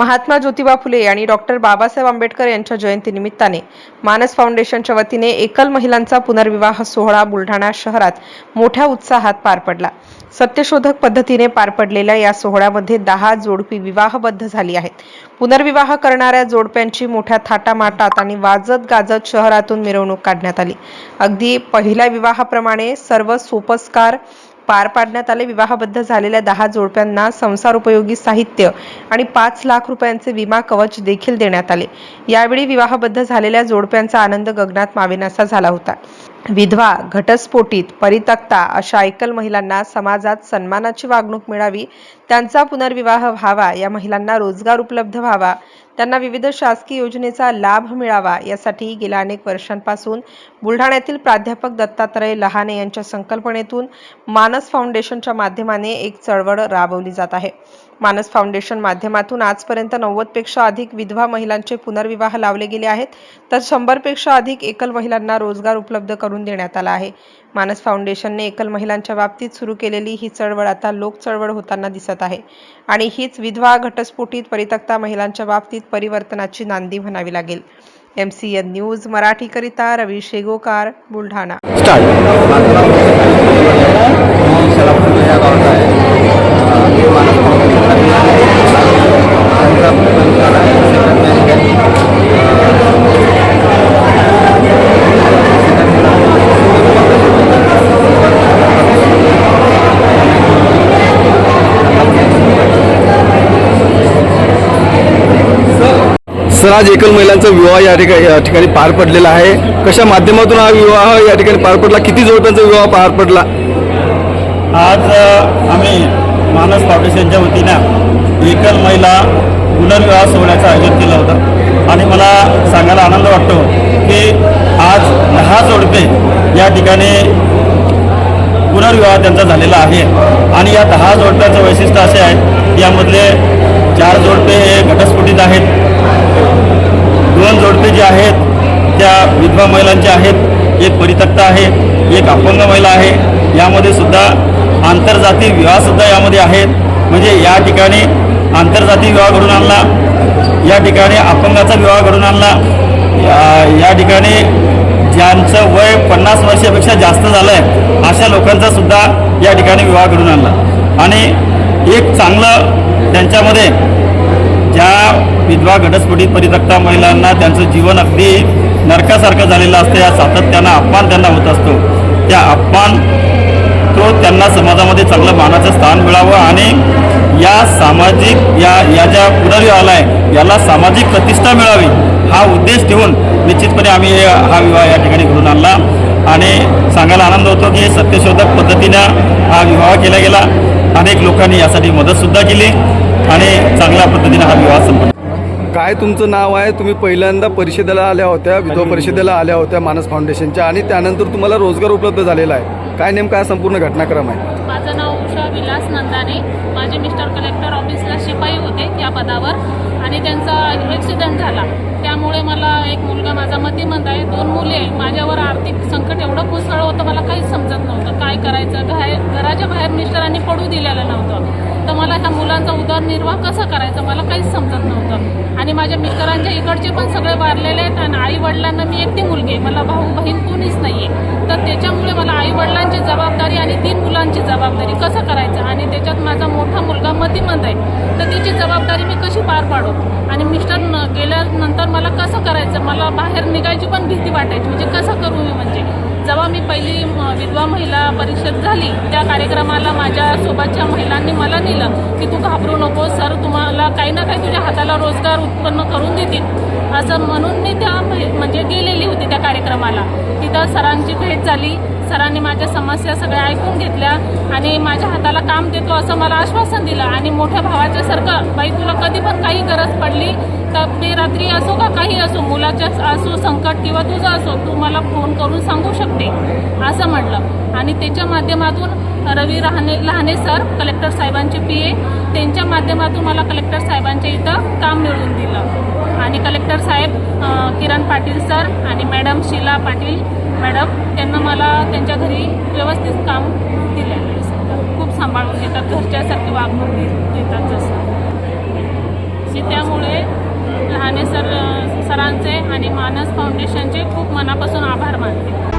महात्मा ज्योतिबा फुले आणि डॉक्टर बाबासाहेब आंबेडकर यांच्या जयंतीनिमित्ताने मानस फाउंडेशनच्या वतीने एकल महिलांचा पुनर्विवाह सोहळा बुलढाणा शहरात मोठ्या उत्साहात पार पडला. सत्यशोधक पद्धतीने पार पडलेल्या या सोहळ्यामध्ये दहा जोडपी विवाहबद्ध झाली आहेत. पुनर्विवाह करणाऱ्या जोडप्यांची मोठ्या थाटामाटात आणि वाजत गाजत शहरातून मिरवणूक काढण्यात आली. अगदी पहिल्या विवाहाप्रमाणे सर्व सोपस्कार पार पाडण्यात आले. विवाहबद्ध झालेल्या दहा जोडप्यांना संसार उपयोगी साहित्य आणि पाच लाख रुपयांचे विमा कवच देखील देण्यात आले. यावेळी विवाहबद्ध झालेल्या जोडप्यांचा आनंद गगनात मावेनासा झाला होता. विधवा घटस्फोटीत परितक्ता अशा एकल महिलांना समाजात सन्मानाची वागणूक मिळावी त्यांचा पुनर्विवाह व्हावा या महिलांना रोजगार उपलब्ध व्हावा त्यांना विविध शासकीय योजनेचा लाभ मिळावा यासाठी गेल्या अनेक वर्षांपासून बुलढाण्यातील प्राध्यापक दत्तात्रय लहाने यांच्या संकल्पनेतून मानस फाउंडेशनच्या माध्यमाने एक चळवळ राबवली जात आहे. मानस फाउंडेशन माध्यमातून आजपर्यंत नव्वदपेक्षा अधिक विधवा महिलांचे पुनर्विवाह लावले गेले आहेत तर शंभरपेक्षा अधिक एकल महिलांना रोजगार उपलब्ध करून देण्यात आला आहे. मानस फाउंडेशनने एकल महिलांच्या बाबतीत सुरू केलेली ही चळवळ आता लोक चळवळ होताना दिसत आहे आणि हीच विधवा घटस्फोटीत परितक्ता महिलांच्या बाबतीत परिवर्तनाची नांदी म्हणावी लागेल. एम सी एन न्यूज मराठीकरिता रवी शेगोकार बुलढाणा. सर आज एकल महिलांचा विवाह या ठिकाणी या ठिकाणी पार पडलेला आहे. कशा माध्यमातून हा विवाह या ठिकाणी पार पडला? किती जोडप्यांचा विवाह पार पडला? आज आम्ही मानस फाउंडेशनच्या वतीनं एकल महिला पुनर्विवाह सोहळ्याचं आयोजन केलं होतं. आणि मला सांगायला आनंद वाटतो की आज दहा जोडपे या ठिकाणी पुनर्विवाह त्यांचा झालेला आहे. आणि या दहा जोडप्यांचं वैशिष्ट्य असे आहे यामधले चार जोडपे हे घटस्फोटीत आहेत. दोन जोडपे जे आहेत त्या विधवा महिलांचे आहेत. एक परितक्ता आहे एक अपंग महिला आहे. यामध्ये सुद्धा आंतरजाती विवाहसुद्धा यामध्ये आहेत. म्हणजे या ठिकाणी आंतरजाती विवाह घडून आणला या ठिकाणी अपंगाचा विवाह घडून आणला. या- या ठिकाणी ज्यांचं वय पन्नास वर्षापेक्षा जास्त झालं आहे अशा लोकांचा सुद्धा या ठिकाणी विवाह घडून आणला. आणि एक चांगलं त्यांच्यामध्ये ज्या विधवा घटस्फोटीत परितक्ता महिलांना त्यांचं जीवन अगदी नरकासारखं झालेलं असतं या सातत्यानं अपमान त्यांना होत असतो. त्या अपमान तो त्यांना समाजामध्ये चांगलं मानाचं स्थान मिळावं आणि या सामाजिक या या ज्या पुनर्विवाहाला आहे याला सामाजिक प्रतिष्ठा मिळावी हा उद्देश ठेवून निश्चितपणे आम्ही हे- हा विवाह या ठिकाणी घडून आणला. आणि सांगायला आनंद होतो की सत्यशोधक पद्धतीनं हा विवाह केला गेला. अनेक लोकांनी यासाठी मदतसुद्धा केली आणि चांगल्या पद्धतीने हा विवाह संपन्न काय तुमचं नाव आहे? तुम्ही पहिल्यांदा परिषदेला आल्या होत्या विधवा परिषदेला आल्या होत्या मानस फाउंडेशनच्या आणि त्यानंतर तुम्हाला रोजगार उपलब्ध झालेला आहे. काय नेमका संपूर्ण घटनाक्रम आहे? माझं नाव उषा विलास नंदाने. माझे मिस्टर कलेक्टर ऑफिसला शिपाई होते या पदावर आणि त्यांचा ॲक्सिडेंट झाला. त्यामुळे मला एक मुलगा माझा मतिमंद आहे दोन मुले आहे. माझ्यावर आर्थिक संकट एवढं कोसळलं होतं मला काहीच समजत नव्हतं. काय करायचं? घर घराच्या बाहेर मिस्टरांनी पडू दिलेलं नव्हतं. तर मला ह्या मुलांचा उदरनिर्वाह कसा करायचा? मला काहीच समजत नव्हतं. आणि माझ्या मिस्टरांच्या इकडचे पण सगळे वारलेले आहेत आणि आई वडिलांना मी एकटी मुलगी आहे. मला भाऊ बहीण कोणीच नाही आहे तर त्याच्यामुळे मला आई वडिलांची जबाबदारी आणि तीन मुलांची जबाबदारी कसं करायचं? आणि त्याच्यात माझा मोठा मुलगा मतिमंद आहे. तर तिची जबाबदारी मी कशी पार पाडू? आणि मिस्टर न- गेल्यानंतर मला कसं करायचं? मला बाहेर निघायची पण भीती वाटायची. म्हणजे कसं करू मी म्हणजे? जेव्हा मी पहिली म- विधवा महिला परिषद झाली त्या कार्यक्रमाला माझ्या सोबतच्या महिलांनी मला नेलं की तू घाबरू नको सर तुम्हाला काही ना काही तुझ्या हाताला रोजगार उत्पन्न करून देतील. असं म्हणून मी त्या महि- म्हणजे गेलेली होती त्या कार्यक्रमाला. तिथं सरांची भेट झाली. सरांनी माझ्या समस्या सगळ्या ऐकून घेतल्या आणि माझ्या हाताला काम देतो असं मला आश्वासन दिलं. आणि मोठ्या भावाच्यासारखं बाई तुला कधी पण काही गरज पडली तर ते रात्री असो का काही असो मुलाच्याच असो संकट किंवा तुझं असो तू मला फोन करून सांगू शकते असं म्हटलं. आणि त्याच्या माध्यमातून रवी राहणे लहाने सर कलेक्टर साहेबांचे पी ए त्यांच्या माध्यमातून मला कलेक्टर साहेबांच्या इथं काम मिळवून दिलं. आणि कलेक्टर साहेब किरण पाटील सर आणि मॅडम शीला पाटील मॅडम त्यांना मला त्यांच्या घरी व्यवस्थित काम दिलेलं खूप सांभाळून घेतात घरच्यासारखी वागणूक देतात जसं. डहाणे सर सरांचे आणि मानस फाउंडेशनचे खूप मनापासून आभार मानते.